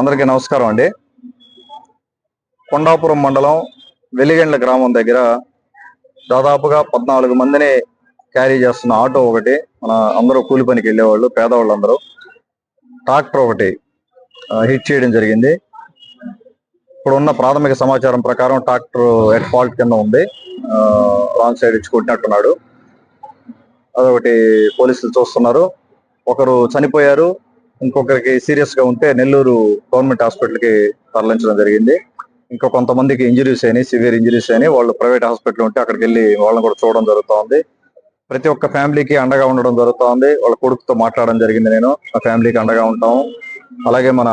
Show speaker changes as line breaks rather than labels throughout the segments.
అందరికీ నమస్కారం అండి. కొండాపురం మండలం వెలిగండ్ల గ్రామం దగ్గర దాదాపుగా పద్నాలుగు మందిని క్యారీ చేస్తున్న ఆటో ఒకటి మన అందరూ కూలి పనికి వెళ్ళేవాళ్ళు పేదవాళ్ళు అందరూ ట్రాక్టర్ ఒకటి హిట్ చేయడం జరిగింది. ఇప్పుడు ఉన్న ప్రాథమిక సమాచారం ప్రకారం ట్రాక్టర్ ఎట్ ఫాల్ట్ కింద ఉంది. రాంగ్ సైడ్ ఇచ్చి కొట్టినట్టున్నాడు. అదొకటి పోలీసులు చూస్తున్నారు. ఒకరు చనిపోయారు. ఇంకొకరికి సీరియస్గా ఉంటే నెల్లూరు గవర్నమెంట్ హాస్పిటల్కి తరలించడం జరిగింది. ఇంకా కొంతమందికి ఇంజరీస్ అయినాయి సివియర్ ఇంజరీస్ అయినాయి. వాళ్ళు ప్రైవేట్ హాస్పిటల్ ఉంటే అక్కడికి వెళ్ళి వాళ్ళని కూడా చూడడం జరుగుతోంది. ప్రతి ఒక్క ఫ్యామిలీకి అండగా ఉండడం జరుగుతోంది. వాళ్ళ కొడుకుతో మాట్లాడడం జరిగింది నేను. ఆ ఫ్యామిలీకి అండగా ఉంటాం. అలాగే మన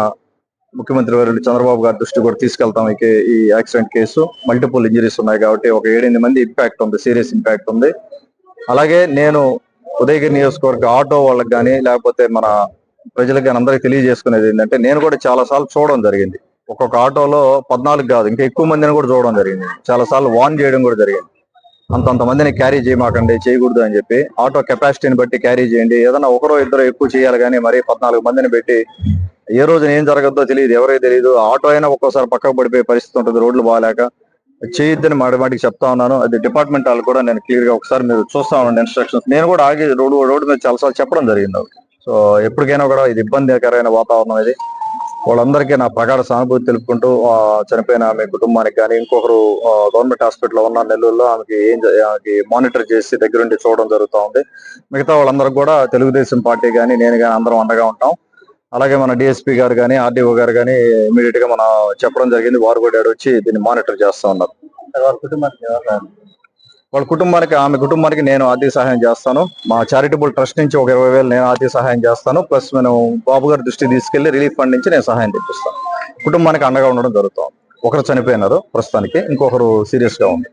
ముఖ్యమంత్రి వర్యులు చంద్రబాబు గారి దృష్టి కూడా తీసుకెళ్తాం ఈ యాక్సిడెంట్ కేసు. మల్టిపుల్ ఇంజరీస్ ఉన్నాయి కాబట్టి ఒక ఏడెనిమిది మంది ఇంపాక్ట్ ఉంది సీరియస్ ఇంపాక్ట్ ఉంది. అలాగే నేను ఉదయగిరి నియోజకవర్గ ఆటో వాళ్ళకి కానీ లేకపోతే మన ప్రజలకు కానీ అందరికీ తెలియజేసుకునేది ఏంటంటే నేను కూడా చాలా సార్లు చూడడం జరిగింది. ఒక్కొక్క ఆటోలో పద్నాలుగు కాదు ఇంకా ఎక్కువ మందిని కూడా చూడడం జరిగింది. చాలా సార్లు వాన్ చేయడం కూడా జరిగింది. అంతంత మందిని క్యారీ చేయమాకండి చేయకూడదు అని చెప్పి ఆటో కెపాసిటీని బట్టి క్యారీ చేయండి. ఏదైనా ఒకరో ఇద్దరు ఎక్కువ చేయాలి కానీ మరి పద్నాలుగు మందిని పెట్టి ఏ రోజు ఏం జరగద్దో తెలియదు ఎవరికి తెలియదు. ఆటో అయినా ఒక్కోసారి పక్కకు పడిపోయే పరిస్థితి ఉంటుంది రోడ్లు బాగాలేక. చేయొద్దని మాటి మాటికి చెప్తా ఉన్నాను. అది డిపార్ట్మెంట్ వాళ్ళు కూడా నేను క్లియర్గా ఒకసారి మీరు చూస్తా ఉన్నాను ఇన్స్ట్రక్షన్స్ నేను కూడా ఆగి రోడ్డు రోడ్డు మీద చాలాసార్లు చెప్పడం జరిగింది సో ఎప్పటికైనా కూడా ఇది ఇబ్బందికరమైన వాతావరణం ఇది. వాళ్ళందరికీ నా ప్రగాఢ సానుభూతి తెలుపుకుంటూ ఆ, చనిపోయిన ఆమె కుటుంబానికి కానీ ఇంకొకరు గవర్నమెంట్ హాస్పిటల్లో ఉన్న నెల్లూరులో ఆమెకి ఏం ఆమెకి మానిటర్ చేసి దగ్గరుండి చూడడం జరుగుతూ ఉంది. మిగతా వాళ్ళందరూ కూడా తెలుగుదేశం పార్టీ కానీ నేను కానీ అందరం అండగా ఉంటాం. అలాగే మన డిఎస్పీ గారు కానీ ఆర్డీఓ గారు కానీ ఇమీడియట్గా మనం చెప్పడం జరిగింది. వారు కూడా వచ్చి దీన్ని మానిటర్ చేస్తా ఉన్నారు. వాళ్ళ కుటుంబానికి ఆమె కుటుంబానికి నేను ఆర్థిక సహాయం చేస్తాను. మా చారిటబుల్ ట్రస్ట్ నుంచి ఒక ఇరవై వేలు నేను ఆర్థిక సహాయం చేస్తాను. ప్లస్ నేను బాబు గారి దృష్టికి తీసుకెళ్ళి రిలీఫ్ ఫండ్ నుంచి నేను సహాయం తెప్పిస్తాను. కుటుంబానికి అండగా ఉండడం జరుగుతుంది. ఒకరు చనిపోయినారు ప్రస్తుతానికి ఇంకొకరు సీరియస్గా ఉంది